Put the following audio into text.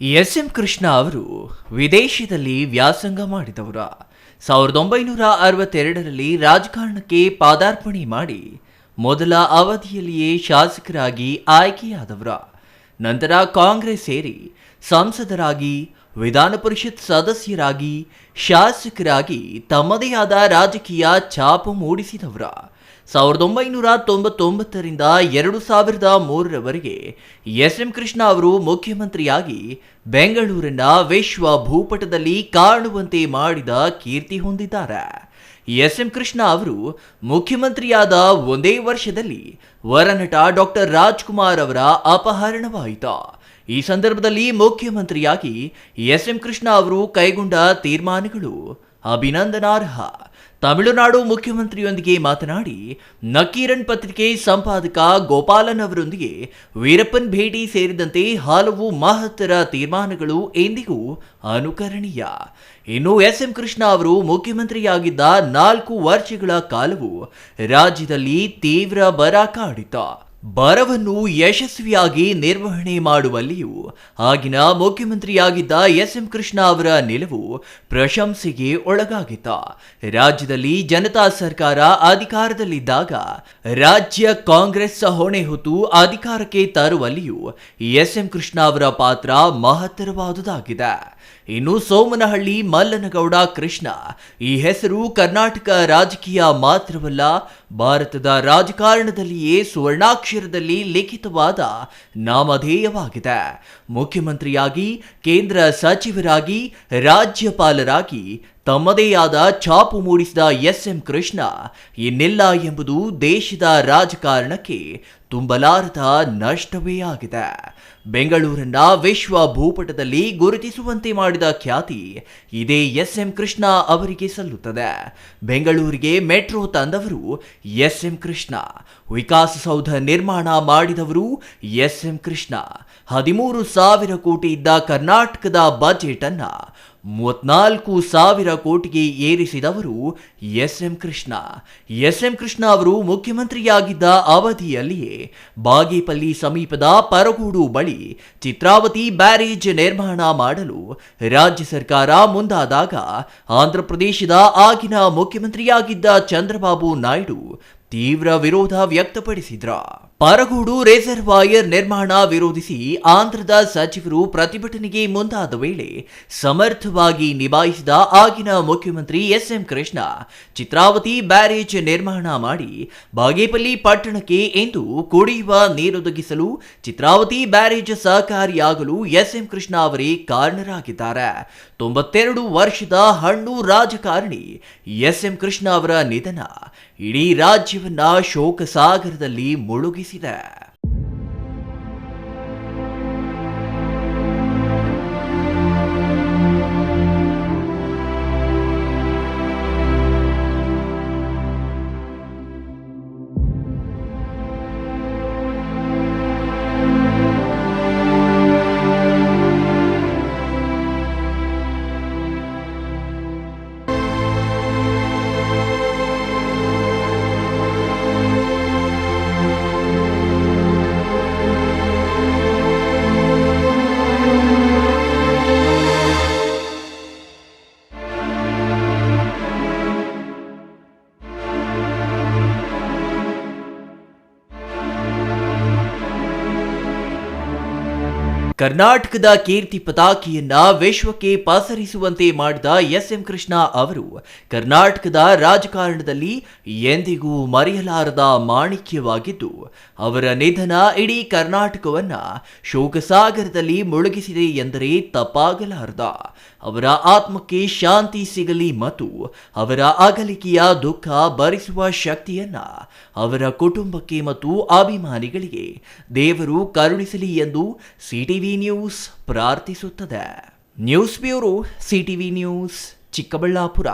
S M Krishna ಅವರು ವಿದೇಶದಲ್ಲಿ ವ್ಯಾಸಂಗ ಮಾಡಿದವರ. ಸಾವಿರದ ಒಂಬೈನೂರ ಅರವತ್ತೆರಡರಲ್ಲಿ ರಾಜಕಾರಣಕ್ಕೆ ಪಾದಾರ್ಪಣೆ ಮಾಡಿ ಮೊದಲ ಅವಧಿಯಲ್ಲಿಯೇ ಶಾಸಕರಾಗಿ ಆಯ್ಕೆಯಾದವರ. ನಂತರ ಕಾಂಗ್ರೆಸ್ ಸೇರಿ ಸಂಸದರಾಗಿ ವಿಧಾನ ಪರಿಷತ್ ಸದಸ್ಯರಾಗಿ, ಶಾಸಕರಾಗಿ ತಮ್ಮದೇ ಆದ ರಾಜಕೀಯ ಛಾಪು ಮೂಡಿಸಿದವರ. ಸಾವಿರದ ಒಂಬೈನೂರ ತೊಂಬತ್ತೊಂಬತ್ತರಿಂದ ಎರಡು ಸಾವಿರದ ಮೂರರವರೆಗೆ ಎಸ್ ಎಂ ಕೃಷ್ಣ ಅವರು ಮುಖ್ಯಮಂತ್ರಿಯಾಗಿ ಬೆಂಗಳೂರಿನ ವಿಶ್ವ ಭೂಪಟದಲ್ಲಿ ಕಾಣುವಂತೆ ಮಾಡಿದ ಕೀರ್ತಿ ಹೊಂದಿದ್ದಾರೆ. ಎಸ್ ಎಂ ಕೃಷ್ಣ ಅವರು ಮುಖ್ಯಮಂತ್ರಿಯಾದ ಒಂದೇ ವರ್ಷದಲ್ಲಿ ವರನಟ ಡಾಕ್ಟರ್ ರಾಜ್ಕುಮಾರ್ ಅವರ ಅಪಹರಣವಾಯಿತು. ಈ ಸಂದರ್ಭದಲ್ಲಿ ಮುಖ್ಯಮಂತ್ರಿಯಾಗಿ ಎಸ್ ಎಂ ಕೃಷ್ಣ ಅವರು ಕೈಗೊಂಡ ತೀರ್ಮಾನಗಳು ಅಭಿನಂದನಾರ್ಹ. ತಮಿಳುನಾಡು ಮುಖ್ಯಮಂತ್ರಿಯೊಂದಿಗೆ ಮಾತನಾಡಿ, ನಕೀರನ್ ಪತ್ರಿಕೆ ಸಂಪಾದಕ ಗೋಪಾಲನ್ ಅವರೊಂದಿಗೆ ವೀರಪ್ಪನ್ ಭೇಟಿ ಸೇರಿದಂತೆ ಹಲವು ಮಹತ್ತರ ತೀರ್ಮಾನಗಳು ಎಂದಿಗೂ ಅನುಕರಣೀಯ. ಇನ್ನು ಎಸ್ ಎಂ ಕೃಷ್ಣ ಅವರು ಮುಖ್ಯಮಂತ್ರಿಯಾಗಿದ್ದ ನಾಲ್ಕು ವರ್ಷಗಳ ಕಾಲವು ರಾಜ್ಯದಲ್ಲಿ ತೀವ್ರ ಬರ ಕಾಡಿತು. ಬರವನ್ನು ಯಶಸ್ವಿಯಾಗಿ ನಿರ್ವಹಣೆ ಮಾಡುವಲ್ಲಿಯೂ ಆಗಿನ ಮುಖ್ಯಮಂತ್ರಿಯಾಗಿದ್ದ ಎಸ್ ಎಂ ಕೃಷ್ಣ ಅವರ ನಿಲುವು ಪ್ರಶಂಸೆಗೆ ಒಳಗಾಗಿತ್ತ ರಾಜ್ಯದಲ್ಲಿ ಜನತಾ ಸರ್ಕಾರ ಅಧಿಕಾರದಲ್ಲಿದ್ದಾಗ ರಾಜ್ಯ ಕಾಂಗ್ರೆಸ್ ಹೊಣೆ ಹೊತ್ತು ಅಧಿಕಾರಕ್ಕೆ ತರುವಲ್ಲಿಯೂ ಎಸ್ ಎಂ ಕೃಷ್ಣ ಅವರ ಪಾತ್ರ ಮಹತ್ತರವಾದುದಾಗಿದೆ. ಇನ್ನು ಸೋಮನಹಳ್ಳಿ ಮಲ್ಲನಗೌಡ ಕೃಷ್ಣ ಈ ಹೆಸರು ಕರ್ನಾಟಕ ರಾಜಕೀಯ ಮಾತ್ರವಲ್ಲ ಭಾರತದ ರಾಜಕಾರಣದಲ್ಲಿಯೇ ಸುವರ್ಣಾಕ್ಷರದಲ್ಲಿ ಲಿಖಿತವಾದ ನಾಮಧೇಯವಾಗಿದೆ. ಮುಖ್ಯಮಂತ್ರಿಯಾಗಿ, ಕೇಂದ್ರ ಸಚಿವರಾಗಿ, ರಾಜ್ಯಪಾಲರಾಗಿ, ತಮ್ಮದೇ ಆದ ಛಾಪು ಮೂಡಿಸಿದ ಎಸ್ ಎಂ ಕೃಷ್ಣ ಇನ್ನಿಲ್ಲ ಎಂಬುದು ದೇಶದ ರಾಜಕಾರಣಕ್ಕೆ ತುಂಬಲಾರದ ನಷ್ಟವೇ ಆಗಿದೆ. ಬೆಂಗಳೂರನ್ನ ವಿಶ್ವ ಭೂಪಟದಲ್ಲಿ ಗುರುತಿಸುವಂತೆ ಮಾಡಿದ ಖ್ಯಾತಿ ಇದೇ ಎಸ್ ಎಂ ಕೃಷ್ಣ ಅವರಿಗೆ ಸಲ್ಲುತ್ತದೆ. ಬೆಂಗಳೂರಿಗೆ ಮೆಟ್ರೋ ತಂದವರು ಎಸ್ ಎಂ ಕೃಷ್ಣ ವಿಕಾಸಸೌಧ ನಿರ್ಮಾಣ ಮಾಡಿದವರು ಎಸ್ ಎಂ ಕೃಷ್ಣ. ಹದಿಮೂರು ಸಾವಿರ ಕೋಟಿ ಇದ್ದ ಕರ್ನಾಟಕದ ಬಜೆಟ್ ಅನ್ನ ಮೂವತ್ನಾಲ್ಕು ಸಾವಿರ ಕೋಟಿಗೆ ಏರಿಸಿದವರು S M Krishna. S M Krishna ಅವರು ಮುಖ್ಯಮಂತ್ರಿಯಾಗಿದ್ದ ಅವಧಿಯಲ್ಲಿಯೇ ಬಾಗೇಪಲ್ಲಿ ಸಮೀಪದ ಪರಗೂಡು ಬಳಿ ಚಿತ್ರಾವತಿ ಬ್ಯಾರೇಜ್ ನಿರ್ಮಾಣ ಮಾಡಲು ರಾಜ್ಯ ಸರ್ಕಾರ ಮುಂದಾದಾಗ ಆಂಧ್ರಪ್ರದೇಶದ ಆಗಿನ ಮುಖ್ಯಮಂತ್ರಿಯಾಗಿದ್ದ ಚಂದ್ರಬಾಬು ನಾಯ್ಡು ತೀವ್ರ ವಿರೋಧ ವ್ಯಕ್ತಪಡಿಸಿದ್ರ. ಪರಗೂಡು ರಿಸರ್ವಾಯರ್ ನಿರ್ಮಾಣ ವಿರೋಧಿಸಿ ಆಂಧ್ರದ ಸಚಿವರು ಪ್ರತಿಭಟನೆಗೆ ಮುಂದಾದ ವೇಳೆ ಸಮರ್ಥವಾಗಿ ನಿಭಾಯಿಸಿದ ಆಗಿನ ಮುಖ್ಯಮಂತ್ರಿ ಎಸ್ಎಂ ಕೃಷ್ಣ ಚಿತ್ರಾವತಿ ಬ್ಯಾರೇಜ್ ನಿರ್ಮಾಣ ಮಾಡಿ ಬಾಗೇಪಲ್ಲಿ ಪಟ್ಟಣಕ್ಕೆ ಎಂದು ಕುಡಿಯುವ ನೀರೊದಗಿಸಲು ಚಿತ್ರಾವತಿ ಬ್ಯಾರೇಜ್ ಸಹಕಾರಿಯಾಗಲು ಎಸ್ಎಂ ಕೃಷ್ಣ ಅವರೇ ಕಾರಣರಾಗಿದ್ದಾರೆ. ತೊಂಬತ್ತೆರಡು ವರ್ಷದ ಹಣ್ಣು ರಾಜಕಾರಣಿ ಎಸ್ಎಂ ಕೃಷ್ಣ ಅವರ ನಿಧನ. ಇಡೀ ರಾಜ್ಯವನ್ನ ಶೋಕ ಸಾಗರದಲ್ಲಿ ಮುಳುಗಿಸಿದೆ ಕರ್ನಾಟಕದ ಕೀರ್ತಿ ಪತಾಕಿಯನ್ನ ವಿಶ್ವಕ್ಕೆ ಪಸರಿಸುವಂತೆ ಮಾಡಿದ ಎಸ್ ಎಂ ಕೃಷ್ಣ ಅವರು ಕರ್ನಾಟಕದ ರಾಜಕಾರಣದಲ್ಲಿ ಎಂದಿಗೂ ಮರೆಯಲಾರದ ಮಾಣಿಕ್ಯವಾಗಿದ್ದು, ಅವರ ನಿಧನ ಇಡೀ ಕರ್ನಾಟಕವನ್ನ ಶೋಕಸಾಗರದಲ್ಲಿ ಮುಳುಗಿಸಿದೆ ಎಂದರೆ ತಪ್ಪಾಗಲಾರದ, ಅವರ ಆತ್ಮಕ್ಕೆ ಶಾಂತಿ ಸಿಗಲಿ ಮತ್ತು ಅವರ ಅಗಲಿಕೆಯ ದುಃಖ ಭರಿಸುವ ಶಕ್ತಿಯನ್ನ ಅವರ ಕುಟುಂಬಕ್ಕೆ ಮತ್ತು ಅಭಿಮಾನಿಗಳಿಗೆ ದೇವರು ಕರುಣಿಸಲಿ ಎಂದು CTV news ಪ್ರಾರ್ಥಿಸುತ್ತದೆ. News bureau CTV news Chikkaballapur.